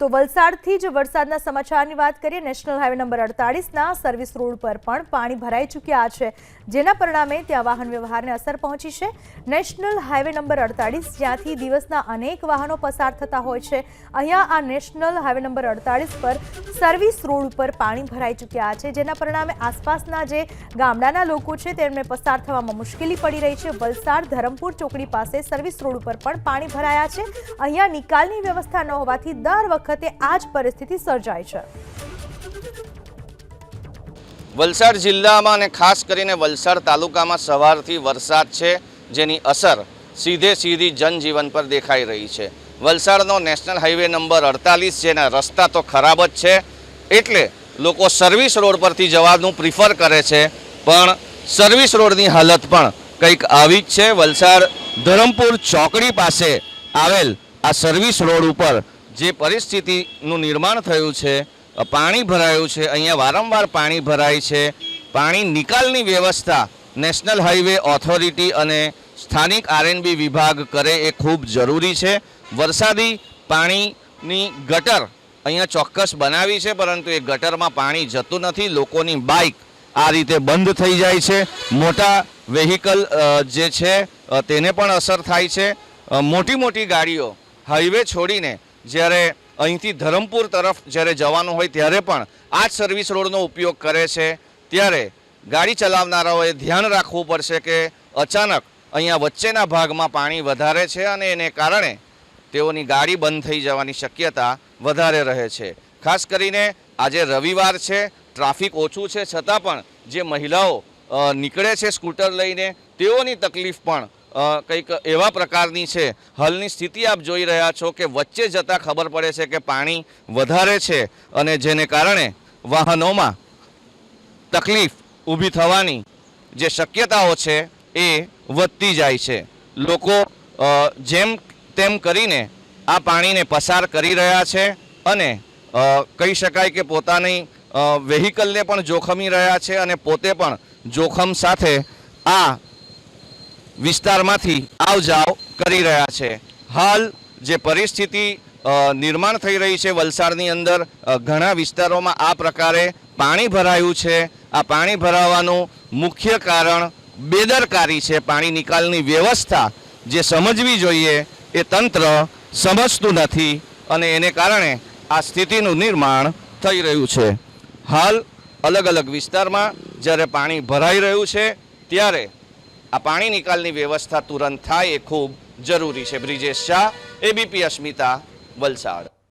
તો વલસાડથી જ વરસાદના સમાચારની વાત કરીએ, નેશનલ હાઈવે નંબર અડતાળીસના સર્વિસ રોડ પર પણ પાણી ભરાઈ ચૂક્યા છે, જેના પરિણામે ત્યાં વાહન વ્યવહારને અસર પહોંચી છે. નેશનલ હાઈવે નંબર અડતાળીસ જ્યાંથી દિવસના અનેક વાહનો પસાર થતા હોય છે, અહીંયા આ નેશનલ હાઈવે નંબર અડતાળીસ પર સર્વિસ રોડ ઉપર પાણી ભરાઈ ચૂક્યા છે, જેના પરિણામે આસપાસના જે ગામડાના લોકો છે, તેમને પસાર થવામાં મુશ્કેલી પડી રહી છે. વલસાડ ધરમપુર ચોકડી પાસે સર્વિસ રોડ ઉપર પણ પાણી ભરાયા છે. અહીંયા નિકાલની વ્યવસ્થા ન હોવાથી દર વખતે આ જ પરિસ્થિતિ સર્જાય છે. વલસાડ જિલ્લામાં અને ખાસ કરીને વલસાડ તાલુકામાં સવારથી વરસાદ છે, જેની અસર સીધે સીધી જનજીવન પર દેખાઈ રહી છે. વલસાડનો નેશનલ હાઈવે નંબર અડતાલીસ, જેના રસ્તા તો ખરાબ જ છે, એટલે લોકો સર્વિસ રોડ પરથી જવાનું પ્રિફર કરે છે, પણ સર્વિસ રોડની હાલત પણ કંઈક આવી જ છે. વલસાડ ધરમપુર ચોકડી પાસે આવેલ આ સર્વિસ રોડ ઉપર જે પરિસ્થિતિનું નિર્માણ થયું છે પાણી ભરાયું છે, અહીંયા વારંવાર પાણી ભરાય છે, પાણી નિકાલની વ્યવસ્થા નેશનલ હાઈવે ઓથોરિટી અને સ્થાનિક આરએનબી વિભાગ કરે એ ખૂબ જરૂરી છે. વરસાદી પાણીની ગટર અહીંયા ચોક્કસ બનાવી છે, પરંતુ એ ગટરમાં પાણી જતું નથી, લોકોની બાઇક આ રીતે બંધ થઈ જાય છે. મોટા વેહિકલ જે છે તેને પણ અસર થાય છે. મોટી મોટી ગાડીઓ હાઈવે છોડીને જ્યારે અહીંથી ધરમપુર તરફ જ્યારે જવાનું હોય ત્યારે પણ આ જ સર્વિસ રોડનો ઉપયોગ કરે છે. ત્યારે ગાડી ચલાવનારાઓએ ધ્યાન રાખવું પડશે કે અચાનક અહીંયા વચ્ચેના ભાગમાં પાણી વધારે છે અને એને કારણે તેઓની ગાડી બંધ થઈ જવાની શક્યતા વધારે રહે છે. ખાસ કરીને આજે રવિવાર છે, ટ્રાફિક ઓછું છે, છતાં પણ જે મહિલાઓ નીકળે છે સ્કૂટર લઈને તેઓની તકલીફ પણ કંઈક એવા પ્રકારની છે. હાલની સ્થિતિ આપ જોઈ રહ્યા છો કે વચ્ચે જતાં ખબર પડે છે કે પાણી વધારે છે અને જેને કારણે વાહનોમાં તકલીફ ઊભી થવાની જે શક્યતાઓ છે એ વધતી જાય છે. લોકો જેમ તેમ કરીને આ પાણીને પસાર કરી રહ્યા છે અને કહી શકાય કે પોતાની વેહિકલને પણ જોખમી રહ્યા છે અને પોતે પણ જોખમ સાથે આ વિસ્તારમાંથી આવ જાવ કરી રહ્યા છે. હાલ જે પરિસ્થિતિ નિર્માણ થઈ રહી છે વલસાડની અંદર ઘણા વિસ્તારોમાં આ પ્રકારે પાણી ભરાયું છે. આ પાણી ભરાવાનું મુખ્ય કારણ બેદરકારી છે. પાણી નિકાલની વ્યવસ્થા જે સમજવી જોઈએ એ તંત્ર સમજતું નથી અને એને કારણે આ સ્થિતિનું નિર્માણ થઈ રહ્યું છે. હાલ અલગ અલગ વિસ્તારમાં જ્યારે પાણી ભરાઈ રહ્યું છે, ત્યારે આ પાણી નિકાલની વ્યવસ્થા તુરંત થાય એ ખૂબ જરૂરી છે. બ્રિજેશ શાહ એબીપી અસ્મિતા વલસાડ.